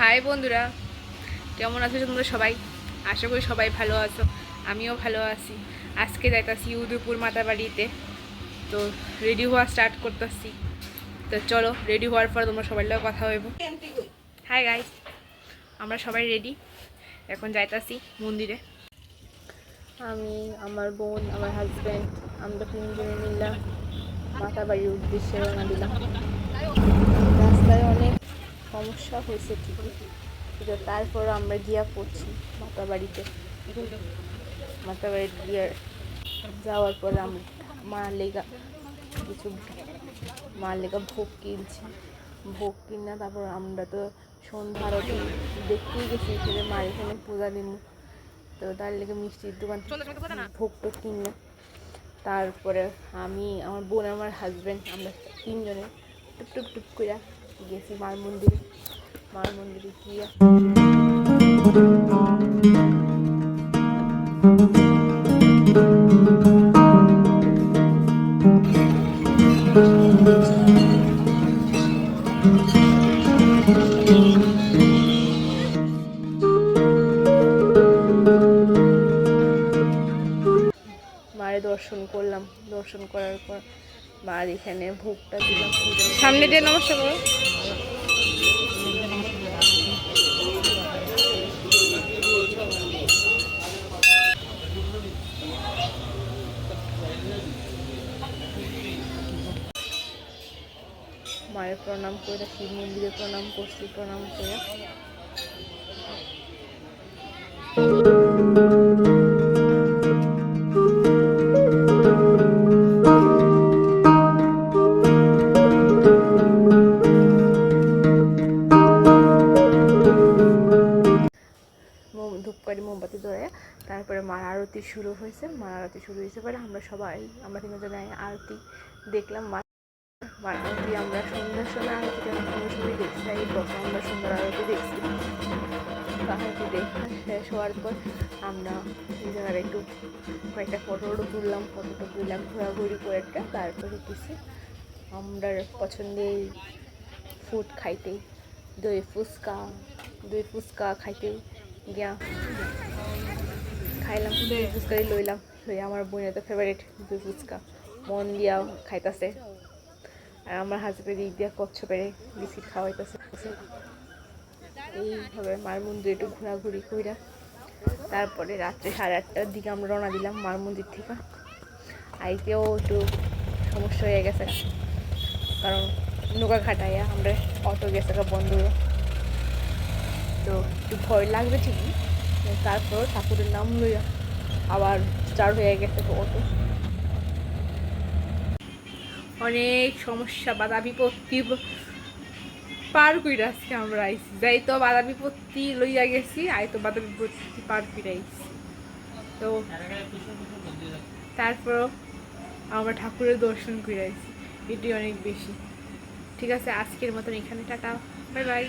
High বন্ধুরা, কেমন আছো তোমরা সবাই? আশা করি সবাই ভালো আছো, আমিও ভালো আছি। আজকে যাইতাছি উদয়পুর মাতা বাড়িতে তো রেডি হওয়া স্টার্ট করতেছি। তো চলো রেডি হওয়ার পর তোমরা সবাই লোক কথা হইব হাই গাই আমরা সবাই রেডি এখন যাইতাছি মন্দিরে। আমি, আমার বোন, আমার হাজব্যান্ড আমরা তিনজনে মিললাম মাতা বাড়ির উদ্দেশ্যে রওনা দিলাম। রাস্তায় অনেক সমস্যা হয়েছে ঠিকই কিন্তু তারপর আমরা গিয়া পড়ছি মাতা বাড়িতে। মাতা বাড়িতে গিয়ে যাওয়ার পর আমরা মা লেগা কিছু মা লেগা ভোগ কিনছি। ভোগ কিনা তারপর আমরা তো সন্ধ্যা আরতি দেখতেই গেছি সেটা মার এখানে পূজা দিন তো তার লেগে মিষ্টির দোকান ভোগ টোগ কিনলাম তারপরে আমি আমার বোন আমার হাজব্যান্ড আমরা তিনজনে টুক টুক টুপ করে গেছি মার মন্দিরে। মার মন্দিরে গিয়ে দর্শন করলাম। দর্শন করার পর মার এখানে ভোগটা দিলাম সামনে দিয়ে নমস্কার করো। মায়ের প্রণাম করে শিব মন্দিরে প্রণাম করছি প্রণাম করে। তারপরে মার আরতি শুরু হয়েছে, মার আরতি শুরু হয়েছে পরে আমরা সবাই, আমরা তিনজনে আরতি দেখলাম। মা মার আরতি আমরা সন্ধ্যার সময় আরতিটা আমরা সন্ধ্যার দেখছি এই আমরা সুন্দর আরতি দেখছি। আরতি দেখা শেষ হওয়ার পর আমরা জায়গায় একটু কয়েকটা ফটো টটো তুললাম ফটো টটো তুললাম, ঘোরাঘুরি করে একটা, তারপরে কিছু আমরা পছন্দের ফুড খাইতে, দই ফুচকা দই ফুচকা খাইতে গিয়া খাইলাম দই ফুচকাই লইলাম। লই আমার বোনের তো ফেভারিট দই ফুচকা। মন দিয়া খাইতাছে। আর আমার হাজবেন্ড দিক দিয়া কচ্ছপেরে বিস্কিট খাওয়াইতেছে। এইভাবে মার মন্দিরে একটু ঘোরাঘুরি কইরা। তারপরে রাত্রে সাড়ে আটটার দিকে আমরা রওনা দিলাম মার মন্দির থেকে। আইতেও একটু সমস্যা হয়ে গেছে। কারণ নৌকা ঘাটাইয়া আমরা অটো গেছে বন্ধ। তো একটু ভয় লাগবে ঠিকই। তারপর ঠাকুরের নাম লইয়া আবার চার হয়ে গেছে অটো। অনেক সমস্যা, বাধা বিপত্তি পার কইরা আজকে আমরা আইছি। যাই তো বাধা বিপত্তি লইয়া গেছি, আই তো বাধা বিপত্তি পার কইরা আইছি তো তারপর আমরা ঠাকুরের দর্শন করে আইছি এটি অনেক বেশি। ঠিক আছে, আজকের মতন এখানে টাটা। Bye bye.